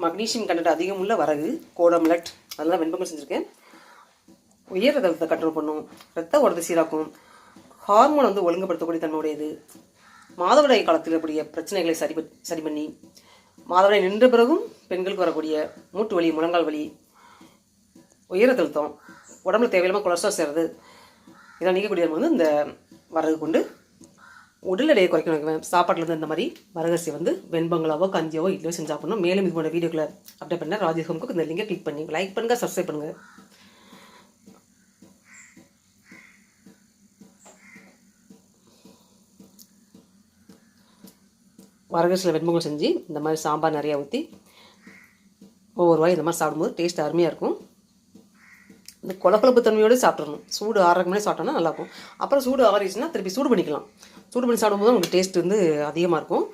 Magnesium content அதிகம் உள்ள வரகு கோடம்லட் அதெல்லாம் வெண்பொங்கல் செஞ்சுருக்கேன். உயர் ரத்தத்தை கண்ட்ரோல் பண்ணும் ரத்த ஓடத்தை சீராக்கும் ஹார்மோன் வந்து ஒழுங்குபடுத்தக்கூடிய தன்மையுடையது. மாதவிடாய் காலத்தில் இருக்கக்கூடிய பிரச்சனைகளை சரி ப- சரி பண்ணி மாதவிடாய் நின்ற பிறகும் பெண்களுக்கு வரக்கூடிய மூட்டு வலி முழங்கால் வலி உயர அழுத்தம் உடம்புல தேவையில்லாமல் கொலஸ்ட்ரால் சேர்றது இதெல்லாம் நீக்கக்கூடிய வந்து இந்த வரகு கொண்டு உடல் எடையை குறைக்கணும் சாப்பாட்டில் இருந்து இந்த மாதிரி வரகரிசி வந்து வெண்பங்களாவோ கஞ்சியாவோ இட்லியோ செஞ்சு சாப்பிடணும் மேலும் இது போன்ற வீடியோக்களை அப்டேட் பண்ண ராஜேஷ் ஹோம்க்கு இந்த லிங்கை கிளிக் பண்ணி லைக் பண்ணுங்கள் சப்ஸ்கிரைப் பண்ணுங்கள் வரகரிசியில் வெண்பொங்கல் செஞ்சு இந்த மாதிரி சாம்பார் நிறையா ஊற்றி ஒவ்வொரு வாய் இந்த மாதிரி சாப்பிடும்போது டேஸ்ட் அருமையாக இருக்கும். இந்த கொலகொலப்பு தன்மையோடு சாப்பிட்றணும் சூடு ஆறதுக்கு சாப்பிட்டோம்னா நல்லாயிருக்கும் அப்புறம் சூடு ஆறிச்சுன்னா திருப்பி சூடு பண்ணிக்கலாம். சூடு பண்ணி சாப்பிடும்போது உங்களுக்கு டேஸ்ட் வந்து அதிகமாக இருக்கும்.